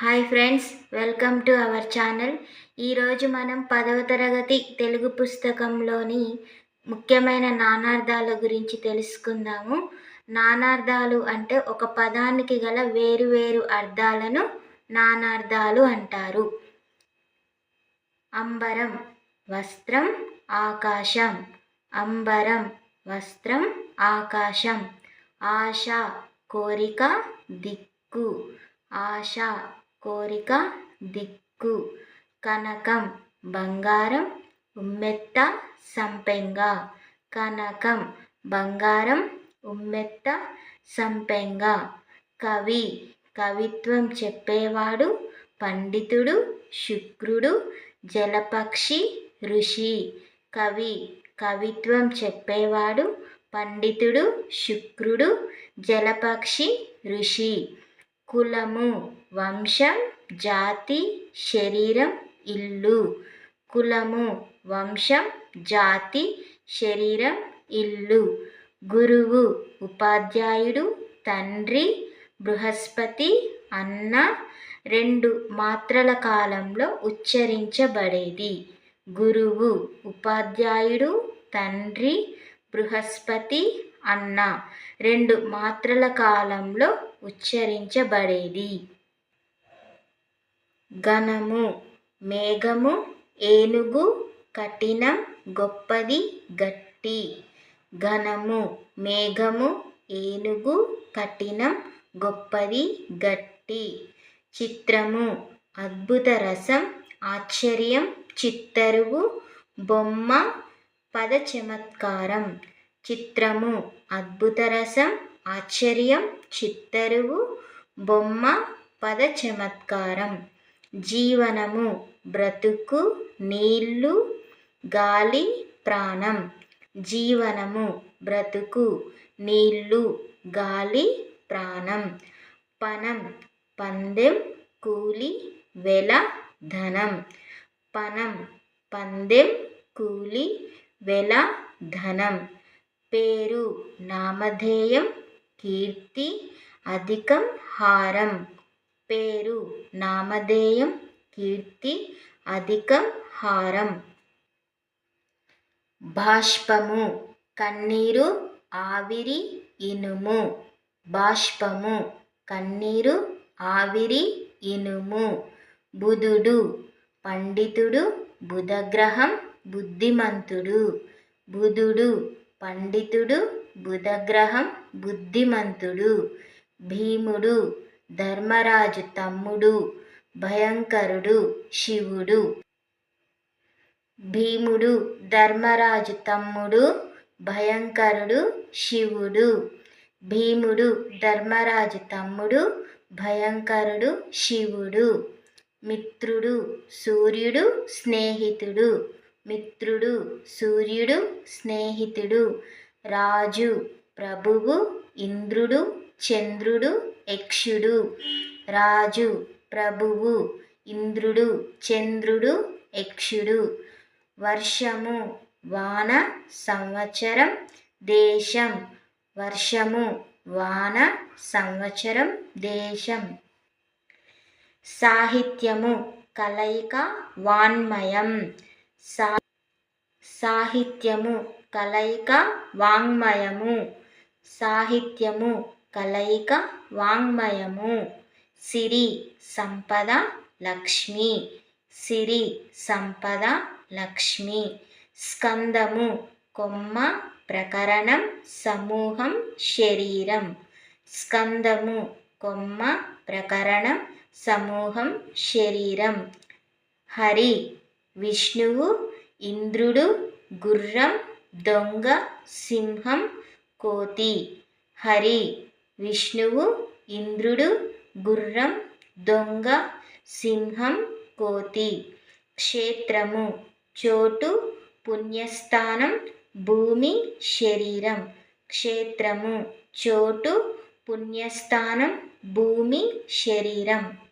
Hi friends welcome to our channel. ఈరోజు మనం పదవ తరగతి తెలుగు పుస్తకంలోని ముఖ్యమైన నానార్థాల గురించి తెలుసుకుందాము. నానార్థాలు అంటే ఒక పదానికి గల వేరు వేరు అర్థాలను నానార్థాలు అంటారు. అంబరం వస్త్రం ఆకాశం. అంబరం వస్త్రం ఆకాశం. ఆశ కోరిక దిక్కు. ఆశ కోరిక దిక్కు కనకం బంగారం ఉమ్మెత్త సంపెంగ. కనకం బంగారం ఉమ్మెత్త సంపెంగ. కవి కవిత్వం చెప్పేవాడు పండితుడు శుక్రుడు జలపక్షి ఋషి. కవి కవిత్వం చెప్పేవాడు పండితుడు శుక్రుడు జలపక్షి ఋషి. కులము వంశం జాతి శరీరం ఇల్లు. కులము వంశం జాతి శరీరం ఇల్లు. గురువు ఉపాధ్యాయుడు తండ్రి బృహస్పతి అన్న రెండు మాత్రల కాలంలో ఉచ్చరించబడేది. గురువు ఉపాధ్యాయుడు తండ్రి బృహస్పతి అన్న. రెండు మాత్రల కాలంలో ఉచ్చరించబడేది. ఘనము మేఘము ఏనుగు కఠినం గొప్పది గట్టి. ఘనము మేఘము ఏనుగు కఠినం గొప్పది గట్టి. చిత్రము అద్భుత రసం ఆశ్చర్యం చిత్తరువు బొమ్మ పద చమత్కారం చిత్రము. అద్భుతరసం ఆశ్చర్యం చిత్తరువు బొమ్మ పద చమత్కారం. జీవనము బ్రతుకు నీళ్ళు గాలి ప్రాణం. జీవనము బ్రతుకు నీళ్ళు గాలి ప్రాణం. పనం పందెం కూలి వెల ధనం. పనం పందెం కూలి వెల ధనం. పేరు నామధేయం కీర్తి అధికం హారం. పేరు నామధేయం కీర్తి అధికం హారం. బాష్పము కన్నీరు ఆవిరి ఇనుము. బాష్పము కన్నీరు ఆవిరి ఇనుము. బుధుడు పండితుడు బుధగ్రహం బుద్ధిమంతుడు. బుధుడు పండితుడు బుధగ్రహం బుద్ధిమంతుడు భీముడు ధర్మరాజు తమ్ముడు భయంకరుడు శివుడు. భీముడు ధర్మరాజు తమ్ముడు భయంకరుడు శివుడు. భీముడు ధర్మరాజు తమ్ముడు భయంకరుడు శివుడు. మిత్రుడు సూర్యుడు స్నేహితుడు. మిత్రుడు సూర్యుడు స్నేహితుడు రాజు ప్రభువు ఇంద్రుడు చంద్రుడు యక్షుడు రాజు ప్రభువు ఇంద్రుడు చంద్రుడు యక్షుడు. వర్షము వాన సంవత్సరం దేశం. వర్షము వాన సంవత్సరం దేశం. సాహిత్యము కలయిక వాన్మయం. సా సాహిత్యము కలయిక వాంగ్మయము. సాహిత్యము కలయిక వాంగ్మయము. సిరి సంపద లక్ష్మి. సిరి సంపద లక్ష్మి. స్కందము కొమ్మ ప్రకరణం సమూహం శరీరం. స్కందము కొమ్మ ప్రకరణం సమూహం శరీరం. హరి విష్ణువు ఇంద్రుడు గుర్రం దొంగ సింహం కోతి. హరి విష్ణువు ఇంద్రుడు గుర్రం దొంగ సింహం కోతి. క్షేత్రము చోటు పుణ్యస్థానం భూమి శరీరం. క్షేత్రము చోటు పుణ్యస్థానం భూమి శరీరం.